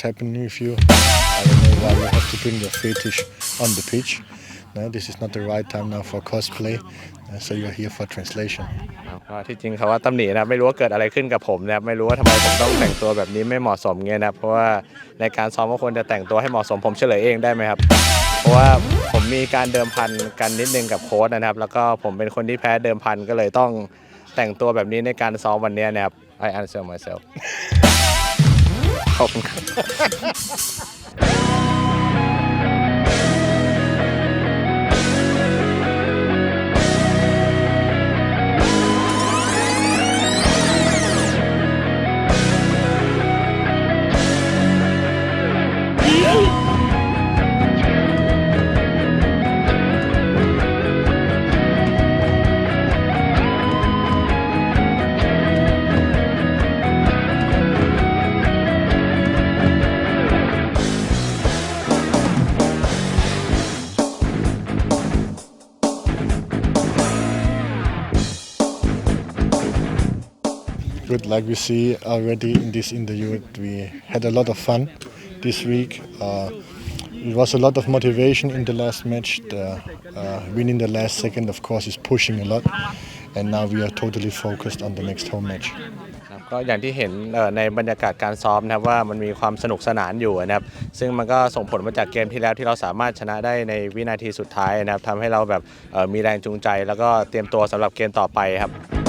what's happening with you. I don't know why you have to bring your fetish on the pitch. No, this is not the right time now for cosplay. So you're here for translation. ก็ที่จริงเขาว่าตำหนินะครับไม่รู้ว่าเกิดอะไรขึ้นกับผมนะครับไม่รู้ว่าทำไมผมต้องแต่งตัวแบบนี้ไม่เหมาะสมเงี้ยนะครับเพราะว่าในการซ้อมก็ควรจะแต่งตัวให้เหมาะสมผมเฉลยเองได้ไหมครับ เพราะว่าผมมีการเดิมพันกันนิดนึงกับโค้ชนะครับ แล้วก็ผมเป็นคนที่แพ้เดิมพันก็เลยต้องแต่งตัวแบบนี้ในการซ้อมวันนี้นะครับ I answer myself ขอ Good, like we see already in this interview, we had a lot of fun this week. Uh, it was a lot of motivation in the last match. The, uh, winning the last second, of course, is pushing a lot. And now we are totally focused on the next home match. ก็อย่างที่เห็นในบรรยากาศการซ้อมนะครับว่ามันมีความสนุกสนานอยู่นะครับซึ่งมันก็ส่งผลมาจากเกมที่แล้วที่เราสามารถชนะได้ในวินาทีสุดท้ายนะครับทำให้เราแบบมีแรงจูงใจ แล้วก็เตรียมตัวสำหรับเกมต่อไปครับ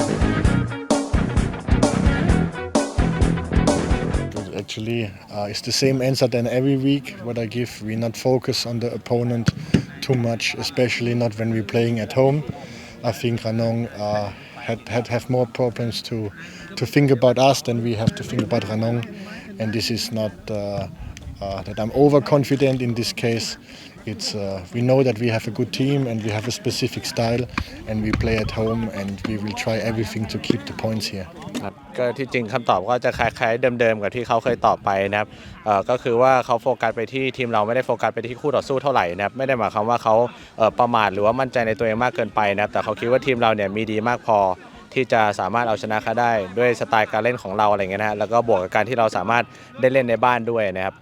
Actually, uh, it's the same answer than every week. What I give, we not focus on the opponent too much, especially not when we're playing at home. I think Ranong uh, had, had have more problems to to think about us than we have to think about Ranong, and this is not uh, uh, that I'm overconfident in this case. It's uh, we know that we have a good team and we have a specific style, and we play at home, and we will try everything to keep the points here. ครับก็ที่จริงคำตอบก็จะคล้ายๆเดิมๆกับที่เขาเคยตอบไปนะครับเอ่อก็คือว่าเขาโฟกัสไปที่ทีมเราไม่ได้โฟกัสไปที่คู่ต่อสู้เท่าไหร่นะครับไม่ได้หมายความว่าเขาเอ่อประมาทหรือว่ามั่นใจในตัวเองมากเกินไปนะครับแต่เขาคิดว่าทีมเราเนี่ยมีดีมากพอ ที่จะสามารถเอาชนะเขาได้ด้วยสไตล์การเล่นของเราอะไรเงี้ยนะฮะแล้วก็บวกกับการที่เราสามารถได้เล่นในบ้านด้วยนะครับ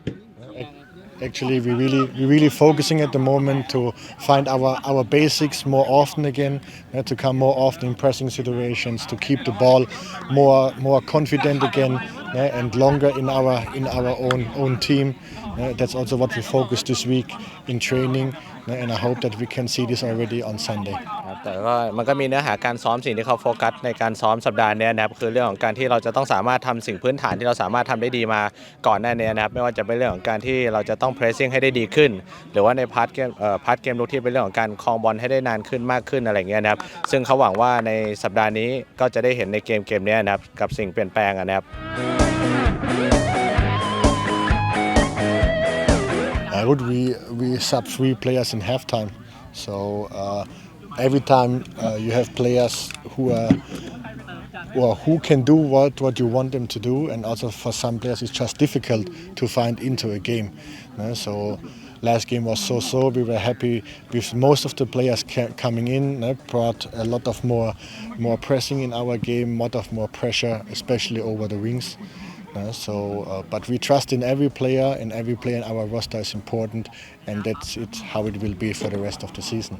Actually, we really we really focusing at the moment to find our our basics more often again, to come more often in pressing situations, to keep the ball more more confident again, and longer in our in our own own team. Uh, that's also what we focus this week in training, uh, and I hope that we can see this already on Sunday. ครับแต่ก็มันก็มีเนื้อหาการซ้อมสิ่งที่เขาโฟกัสในการซ้อมสัปดาห์เนี้ยนะครับคือเรื่องของการที่เราจะต้องสามารถทำสิ่งพื้นฐานที่เราสามารถทำได้ดีมาก่อนหน้านี้นะครับไม่ว่าจะเป็นเรื่องของการที่เราจะต้องเพรสซิ่งให้ได้ดีขึ้น หรือว่าในพาร์ทเกมเอ่อพาร์ทเกมลุกที่เป็นเรื่องของการครองบอลให้ได้นานขึ้นมากขึ้นอะไรเงี้ยนะครับซึ่งเขาหวังว่าในสัปดาห์นี้ก็จะได้เห็นในเกมเกมเนี้ยนะครับกับสิ่งเปลี่ยนแปลงอะนะครับ Uh, we we sub three players in halftime, so uh, every time uh, you have players who are well, who can do what, what you want them to do, and also for some players it's just difficult to find into a game. uh, so last game was so-so. We were happy with most of the players coming in. uh, brought a lot of more more pressing in our game, a lot of more pressure, especially over the wings. So, uh, but we trust in every player, and every player in our roster is important, and that's it. How it will be for the rest of the season.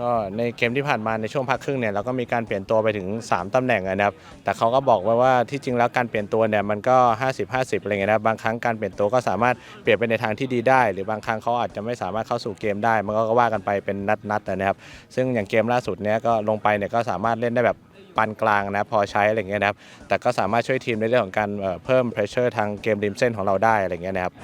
ก็ในเกมที่ผ่านมาในช่วงพักครึ่งเนี่ยเราก็มีการเปลี่ยนตัวไปถึง 3 ตำแหน่งนะครับ แต่เขาก็บอกไว้ว่าที่จริงแล้วการเปลี่ยนตัวเนี่ยมันก็ 50 50อะไรเงี้ยนะบางครั้งการเปลี่ยนตัวก็สามารถเปลี่ยนไปในทางที่ดีได้ หรือบางครั้งเขาอาจจะไม่สามารถเข้าสู่เกมได้ มันก็ว่ากันไปเป็นนัดๆนะครับ ซึ่งอย่างเกมล่าสุดเนี้ยก็ลงไปเนี่ยก็สามารถเล่นได้แบบ ปานกลางนะพอใช้อะไรเงี้ยนะครับแต่ก็สามารถช่วยทีมในเรื่องของการเพิ่มเพรสเชอร์ทางเกมริมเส้นของเราได้อะไรเงี้ยนะครับ